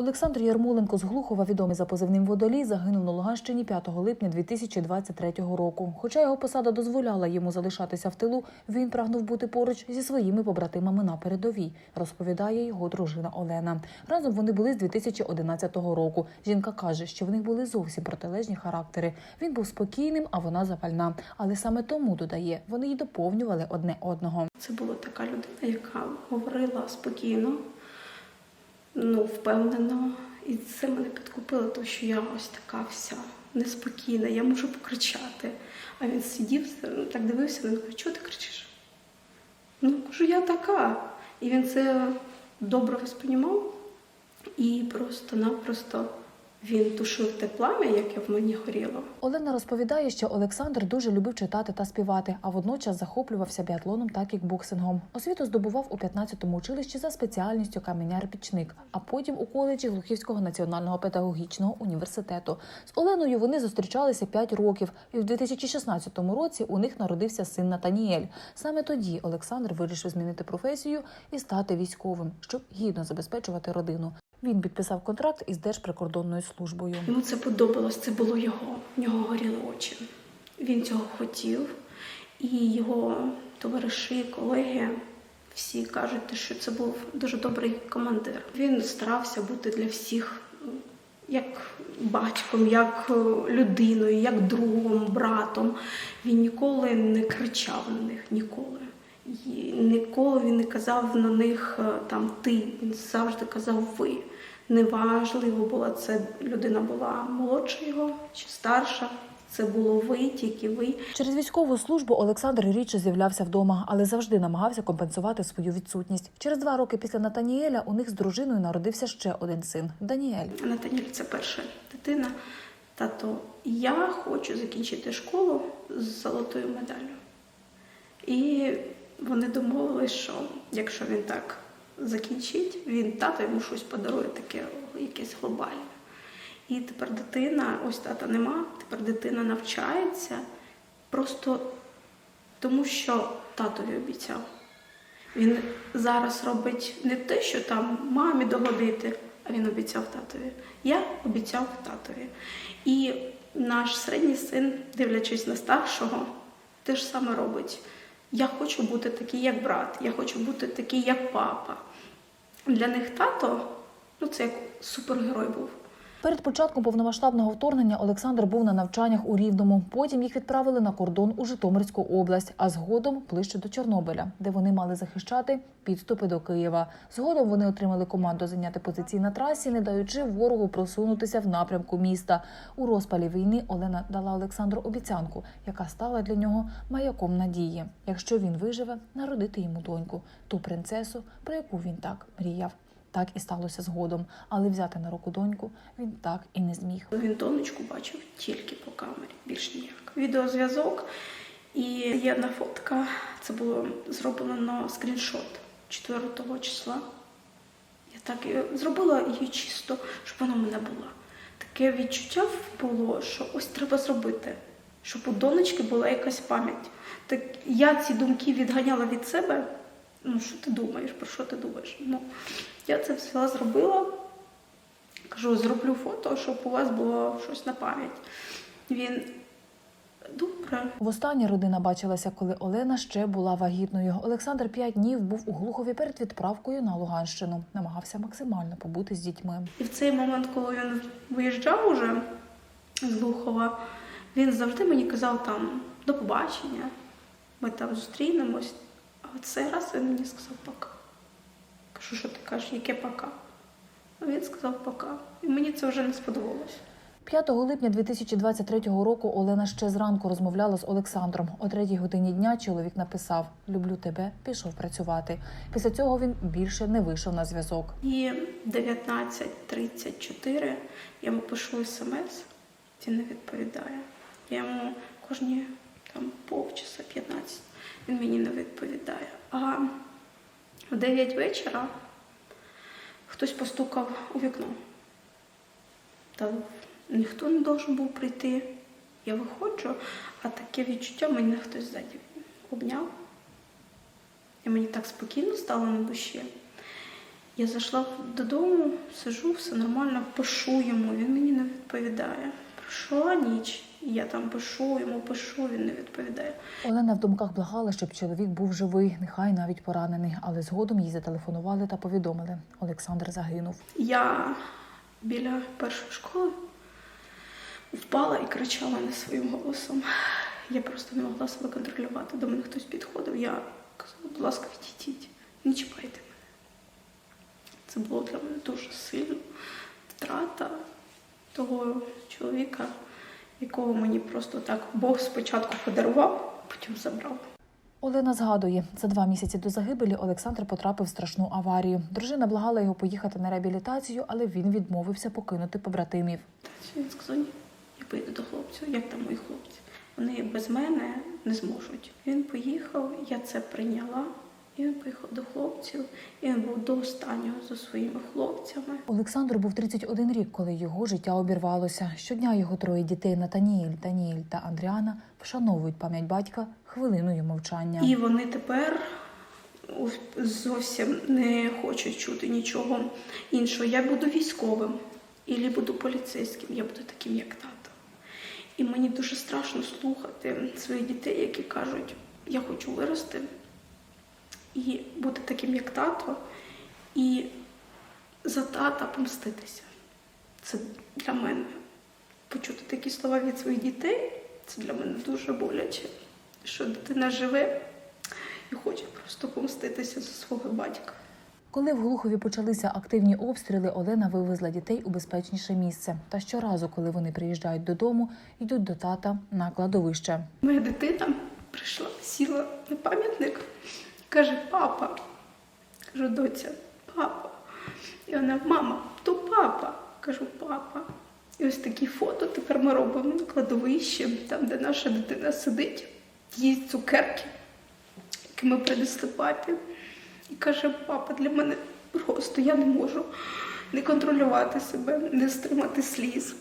Олександр Ярмоленко з Глухова, відомий за позивним водолій, загинув на Луганщині 5 липня 2023 року. Хоча його посада дозволяла йому залишатися в тилу, він прагнув бути поруч зі своїми побратимами на передовій, розповідає його дружина Олена. Разом вони були з 2011 року. Жінка каже, що в них були зовсім протилежні характери. Він був спокійним, а вона запальна. Але саме тому додає, вони й доповнювали одне одного. Це була така людина, яка говорила спокійно, ну, впевнено. І це мене підкупило, тому що я ось така вся неспокійна, я можу покричати. А він сидів, так дивився, він каже, чого ти кричиш? Ну, кажу, я така. І він це добре восприймав і просто-напросто він тушив те плам'я, яке в мені горіло. Олена розповідає, що Олександр дуже любив читати та співати, а водночас захоплювався біатлоном та кікбоксингом. Освіту здобував у 15-му училищі за спеціальністю каменяр-пічник, а потім у коледжі Глухівського національного педагогічного університету. З Оленою вони зустрічалися 5 років, і в 2016 році у них народився син Натаніель. Саме тоді Олександр вирішив змінити професію і стати військовим, щоб гідно забезпечувати родину. Він підписав контракт із Держприкордонною службою. Йому це подобалось, це було його. В нього горіли очі. Він цього хотів. І його товариші, колеги всі кажуть, що це був дуже добрий командир. Він старався бути для всіх як батьком, як е, людиною, як другом, братом. Він ніколи не кричав на них, ніколи. І ніколи він не казав на них е, там ти. Він завжди казав ви. Неважливо було, це людина була молодша його чи старша. Це було ви, тільки ви. Через військову службу Олександр рідше з'являвся вдома, але завжди намагався компенсувати свою відсутність. Через два роки після Натаніеля у них з дружиною народився ще один син Даніель. Натаніль це перша дитина. Тато, я хочу закінчити школу з золотою медаллю. І вони домовились, що якщо він так закінчить, він тато йому щось подарує таке, якесь глобальне. І тепер дитина, ось тата нема, тепер дитина навчається просто тому, що татові обіцяв. Він зараз робить не те, що там мамі догодити, а він обіцяв татові. Я обіцяв татові. І наш середній син, дивлячись на старшого, те ж саме робить. Я хочу бути такий, як брат, я хочу бути такий, як папа. Для них тато, ну це як супергерой був. Перед початком повномасштабного вторгнення Олександр був на навчаннях у Рівному. Потім їх відправили на кордон у Житомирську область, а згодом ближче до Чорнобиля, де вони мали захищати підступи до Києва. Згодом вони отримали команду зайняти позиції на трасі, не даючи ворогу просунутися в напрямку міста. У розпалі війни Олена дала Олександру обіцянку, яка стала для нього маяком надії. Якщо він виживе, народити йому доньку, ту принцесу, про яку він так мріяв. Так і сталося згодом, але взяти на руку доньку він так і не зміг. Він донечку бачив тільки по камері, більш ніяк. Відеозв'язок і є одна фотка. Це було зроблено на скріншот 4 числа. Я так зробила її чисто, щоб вона в мене була. Таке відчуття було, що ось треба зробити, щоб у донечки була якась пам'ять. Так я ці думки відганяла від себе. Ну, що ти думаєш, про що ти думаєш? Ну, я це все зробила. Кажу, зроблю фото, щоб у вас було щось на пам'ять. Він добре. Востаннє родина бачилася, коли Олена ще була вагітною. Олександр п'ять днів був у Глухові перед відправкою на Луганщину. Намагався максимально побути з дітьми. І в цей момент, коли він виїжджав уже з Глухова, він завжди мені казав там до побачення, ми там зустрінемось. А цей раз він мені сказав пока. Кажу, що ти кажеш, яке пока? А він сказав пока. І мені це вже не сподобалось. 5 липня 2023 року Олена ще зранку розмовляла з Олександром. О третій годині дня чоловік написав: Люблю тебе, пішов працювати. Після цього він більше не вийшов на зв'язок. І 19.34 я йому пишу смс, він не відповідає. Я йому кожні там полчаса 15 він мені не відповідає. А в 9 вечора хтось постукав у вікно. Та ніхто не должен був прийти. Я виходжу, а таке відчуття мене хтось ззаді обняв. І мені так спокійно стало на душі. Я зайшла додому, сижу, все нормально, пишу йому, він мені не відповідає. Пройшла ніч, я там пишу йому, пишу, він не відповідає. Олена в думках благала, щоб чоловік був живий, нехай навіть поранений, але згодом їй зателефонували та повідомили: Олександр загинув. Я біля першої школи впала і кричала не своїм голосом. Я просто не могла себе контролювати. До мене хтось підходив. Я казала, будь ласка, відійдіть, не чіпайте мене. Це було для мене дуже сильно. Втрата того чоловіка, якого мені просто так Бог спочатку подарував, потім забрав. Олена згадує, за два місяці до загибелі Олександр потрапив в страшну аварію. Дружина благала його поїхати на реабілітацію, але він відмовився покинути побратимів. Він сказав, ні, я поїду до хлопців, як там мої хлопці. Вони без мене не зможуть. Він поїхав, я це прийняла. І він поїхав до хлопців, і він був до останнього за своїми хлопцями. Олександру був 31 рік, коли його життя обірвалося. Щодня його троє дітей Натаніель, Даніель та Андріана вшановують пам'ять батька хвилиною мовчання. І вони тепер зовсім не хочуть чути нічого іншого. Я буду військовим, і буду поліцейським, я буду таким, як тато. І мені дуже страшно слухати своїх дітей, які кажуть, я хочу вирости і бути таким, як тато, і за тата помститися. Це для мене почути такі слова від своїх дітей. Це для мене дуже боляче, що дитина живе і хоче просто помститися за свого батька. Коли в Глухові почалися активні обстріли, Олена вивезла дітей у безпечніше місце. Та щоразу, коли вони приїжджають додому, йдуть до тата на кладовище. Моя дитина прийшла, сіла на пам'ятник, каже: папа. Кажу, доця, папа. І вона, мама, то папа. Кажу, папа. І ось такі фото тепер ми робимо на кладовищі, там, де наша дитина сидить, їсть цукерки, які ми принесли папі. І каже, папа, для мене просто я не можу не контролювати себе, не стримати сліз.